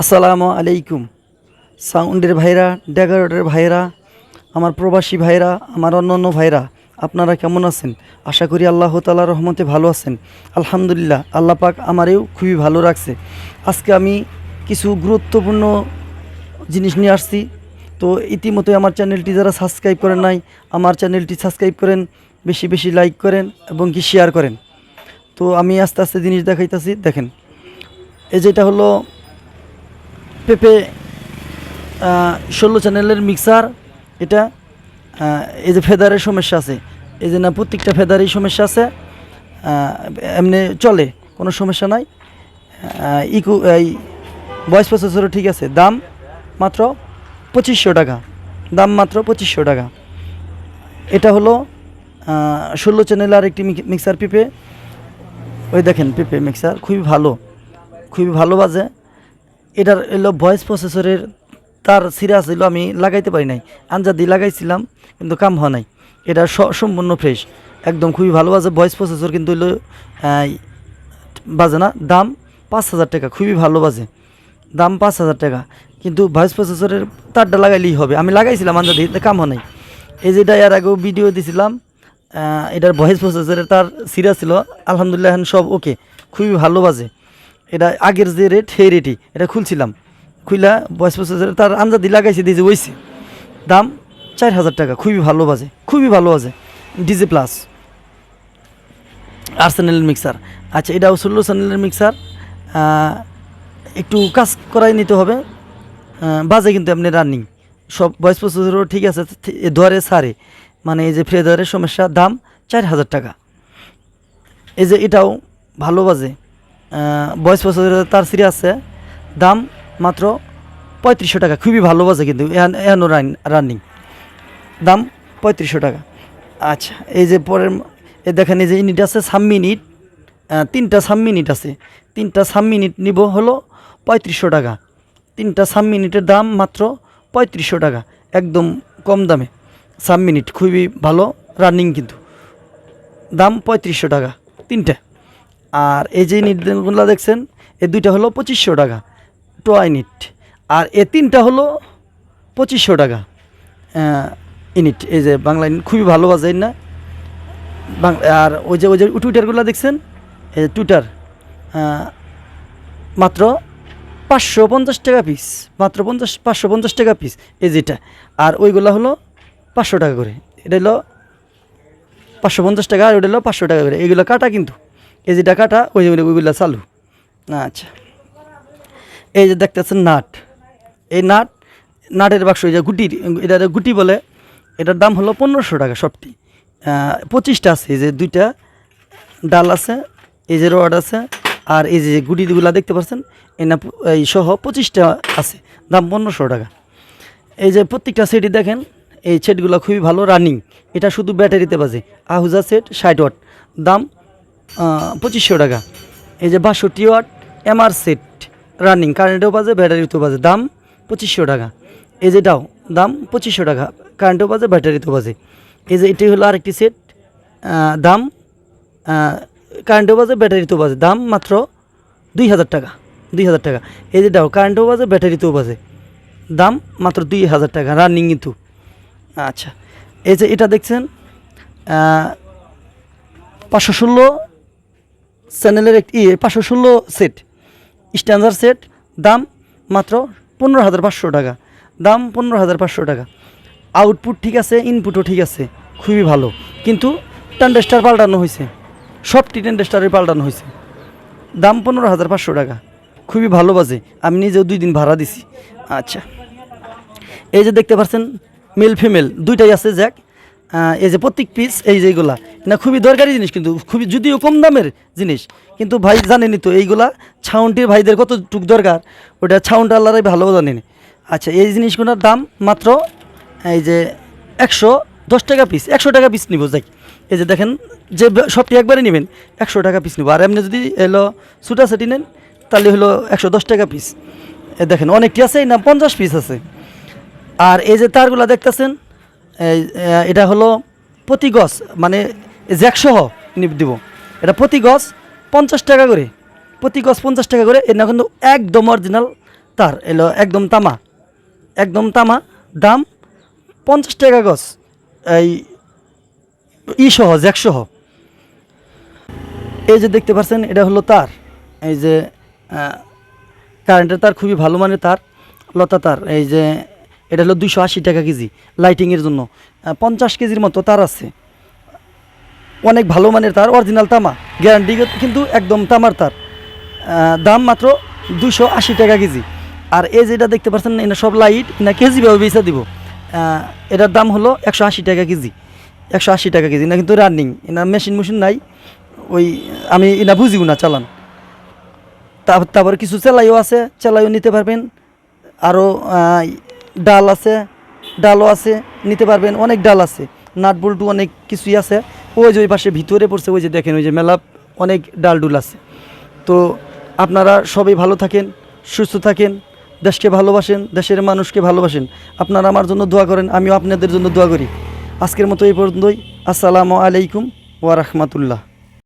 আসসালামু আলাইকুম। সাউন্ডের ভাইরা ডেগারোডের ভাইরা, আমার প্রবাসী ভাইরা, আমার অন্য অন্য ভাইরা, আপনারা কেমন আছেন? আশা করি আল্লাহ তালা রহমতে ভালো আছেন। আলহামদুলিল্লাহ, আল্লাহ পাক আমারেও খুবই ভালো রাখছে। আজকে আমি কিছু গুরুত্বপূর্ণ জিনিস নিয়ে আসছি। তো ইতিমধ্যে আমার চ্যানেলটি যারা সাবস্ক্রাইব করেন নাই, আমার চ্যানেলটি সাবস্ক্রাইব করেন, বেশি বেশি লাইক করেন এবং কি শেয়ার করেন। তো আমি আস্তে আস্তে জিনিস দেখাইতেছি, দেখেন। এই যেটা হলো পেপে ষোলো চ্যানেলের মিক্সার, এটা এই যে ফেদারের সমস্যা আছে। এই যে না, প্রত্যেকটা ফেদারেই সমস্যা আছে। এমনি চলে, কোনো সমস্যা নাই। ইকু, এই ভয়েস প্রসেসরও ঠিক আছে। দাম মাত্র পঁচিশশো টাকা। দাম মাত্র পঁচিশশো টাকা। এটা হলো ষোলো চ্যানেল আর একটি মিক্সার পিপে। ওই দেখেন, পিপে মিক্সার খুবই ভালো। খুবই ভালো বাজে। এটার এলো ভয়েস প্রসেসরের তার সিরিয়াস এলো আমি লাগাইতে পারি নাই। আঞ্জা দিয়ে লাগাইছিলাম কিন্তু কাম হয় নাই। এটা সম্পূর্ণ ফ্রেশ একদম খুবই ভালো বাজে ভয়েস প্রসেসর কিন্তু আহ, বাজে না। দাম পাঁচ হাজার টাকা খুবই ভালো বাজে। দাম পাঁচ হাজার টাকা। কিন্তু ভয়েস প্রসেসরের তারটা লাগাইলেই হবে। আমি লাগাইছিলাম আঞ্জা দিয়ে কাম হয় নাই। এই যেটা এর আগেও ভিডিও দিছিলাম এটার ভয়েস প্রসেসরের তার সিরিয়াস ছিল আলহামদুলিল্লাহ সব ওকে খুবই ভালো বাজে। এটা আগের যে রেট, সেই রেটই এটা খুলছিলাম। খুইলা ভয়েস প্রসেসরে তার আন্দাজি লাগাইছে দিয়েছে ওইছে দাম চার হাজার টাকা, খুবই ভালো বাজে, খুবই ভালো বাজে। DJ plus. আর্সেনেলের মিক্সার। আচ্ছা এটাও ষোলো চ্যানেলের মিক্সার। একটু কাজ করাই নিতে হবে। বাজে কিন্তু আপনি রানিং। সব ভয়েস প্রসেসরও ঠিক আছে ধরে সারে। মানে এই যে ফ্রেজারের সমস্যা, দাম চার হাজার টাকা। এই যে এটাও ভালো বাজে। ভয়েস প্রসেসরের তার সিরি আছে। দাম মাত্র পঁয়ত্রিশশো টাকা। খুবই ভালো বাজে কিন্তু এনো রানিং দাম পঁয়ত্রিশশো টাকা। আচ্ছা এই যে পরের এই দেখেন এই যে ইউনিট আছে, সাম মিনিট তিনটা সাম মিনিট আছে। তিনটা সাম মিনিট নিব হলো পঁয়ত্রিশশো টাকা। তিনটা সাম মিনিটের দাম মাত্র পঁয়ত্রিশশো টাকা। একদম কম দামে। সাম মিনিট খুবই ভালো রানিং কিন্তু। দাম পঁয়ত্রিশশো টাকা। তিনটে। আর এই যে নিটগুলো দেখছেন, এই দুইটা হলো পঁচিশশো টাকা টোয়াই নিট আর এ তিনটা হলো পঁচিশশো টাকা ইনিট। এই যে বাংলা খুবই ভালো বাজে না? আর ওই যে ওই যে টুইটারগুলো দেখছেন, এই টুইটার মাত্র পাঁচশো পঞ্চাশ টাকা পিস মাত্র পঞ্চাশ পাঁচশো পঞ্চাশ টাকা পিস এই যেটা। আর ওইগুলো হলো পাঁচশো টাকা করে, এটা হলো পাঁচশো পঞ্চাশ টাকা আর ওটা হলো পাঁচশো টাকা করে, এগুলো কাটা কিন্তু। এই যে কাটা ওই ওই- ওইগুলো চালু। আচ্ছা। এই যে দেখতেছেন নাট। এই নাট, নাটের বাক্স, এই যে গুটির এটা গুটি বলে, এটার দাম হলো পনেরোশো টাকা সবটি। পঁচিশটা আছে, এই যে দুইটা ডাল আছে, এই যে রড আছে, আর এই যে গুটিগুলো দেখতে পাচ্ছেন, এই না, এই সহ পঁচিশটা আছে, দাম পনেরোশো টাকা। এই যে প্রত্যেকটা সেটই দেখেন, এই সেটগুলো খুবই ভালো রানিং। এটা শুধু ব্যাটারিতে বাজে, আহুজা সেট ষাট ওয়াট। দাম পঁচিশশো টাকা। এই যে বাষট্টি ওয়াট এমআর সেট রানিং কারেন্টেও বাজে ব্যাটারিতেও বাজে, দাম পঁচিশশো টাকা। এই যেটাও দাম পঁচিশশো টাকা কারেন্টেও বাজে ব্যাটারিতেও বাজে। এই যে এটি হলো আরেকটি সেট দাম কারেন্টেও বাজে ব্যাটারিতেও বাজে, দাম মাত্র দুই হাজার টাকা, দুই হাজার টাকা। এই যে যেটাও কারেন্টেও বাজে ব্যাটারিতেও বাজে, দাম মাত্র দুই হাজার টাকা রানিং কিন্তু আচ্ছা এই যে এটা দেখছেন পাঁচশো ষোলো চ্যানেলের একটি পাঁচশো ষোলো সেট স্ট্যান্ডার্ড সেট দাম মাত্র পনেরো হাজার পাঁচশো টাকা। দাম পনেরো হাজার পাঁচশো টাকা। আউটপুট ঠিক আছে ইনপুটও ঠিক আছে, খুবই ভালো। কিন্তু টেন্ডেস্টার পাল্টানো হয়েছে। সবটি টেন্ডেস্টারে পাল্টানো হয়েছে। দাম পনেরো হাজার পাঁচশো টাকা। খুবই ভালো বাজে। আমি নিজেও দুই দিন ভাড়া দিছি। আচ্ছা। এই যে দেখতে পাচ্ছেন মেল ফিমেল দুইটাই আছে জ্যাক এই যে প্রত্যেক পিস এই যে এইগুলা, না খুবই দরকারি জিনিস কিন্তু, খুবই যদিও কম দামের জিনিস, কিন্তু ভাই জানেনি তো এইগুলা ছাউনটির ভাইদের কতটুক দরকার, ওটা ছাউনটা আল্লাহরাই ভালো জানেন। আচ্ছা এই জিনিসগুলোর দাম মাত্র, এই যে একশো দশ টাকা পিস একশো টাকা পিস নিব যাই এই যে দেখেন, যে সবটি একবারে নেবেন, একশো টাকা পিস নিব। আর এমনি যদি এলো সেটি নেন, তাহলে হলো একশো দশ টাকা পিস এ দেখেন, অনেকটি আছে না পঞ্চাশ পিস আছে। আর এই যে তারগুলা দেখতেছেন এটা হলো প্রতি গছ মানে জ্যাকসহ নিব দিব। এটা প্রতি গছ পঞ্চাশ টাকা করে। প্রতি গছ পঞ্চাশ টাকা করে এটা কিন্তু একদম অরিজিনাল তার এলো একদম তামা। একদম তামা, দাম পঞ্চাশ টাকা গছ, এই ই সহ, জ্যাক সহ। এই যে দেখতে পাচ্ছেন, এটা হলো তার। এই যে কারেন্টের তার, খুবই ভালো মানের তার, লতা তার। এই যে এটা হলো দুশো আশি টাকা কেজি লাইটিংয়ের জন্য। পঞ্চাশ কেজির মতো তার আছে। অনেক ভালো মানের তার অরিজিনাল তামা। গ্যারান্টি কিন্তু একদম তামার তার। দাম মাত্র দুশো আশি টাকা কেজি। আর এই যেটা দেখতে পাচ্ছেন, এটা সব লাইট না কেজি ভাবে বেচা দিব। এটার দাম হলো একশো আশি টাকা কেজি। একশো আশি টাকা কেজি। না কিন্তু রানিং এনা মেশিন মেশিন নাই। ওই, আমি এনা বুঝিও না চালান। তারপর কিছু চেলাইও আছে, চেলাইও নিতে পারবেন। আরও ডাল আছে, ডালও আছে, নিতে পারবেন, অনেক ডাল আছে। নাট বল্টু অনেক কিছুই আছে। ওই যে ওই পাশে ভিতরে পড়ছে, ওই যে দেখেন, ওই যে মেলা, অনেক ডাল ডুল আছে। তো আপনারা সবাই ভালো থাকেন, সুস্থ থাকেন, দেশকে ভালোবাসেন, দেশের মানুষকে ভালোবাসেন। আপনারা আমার জন্য দোয়া করেন, আমিও আপনাদের জন্য দোয়া করি। আজকের মতো এই পর্যন্তই। আসসালামু আলাইকুম ওয়া রাহমাতুল্লাহ।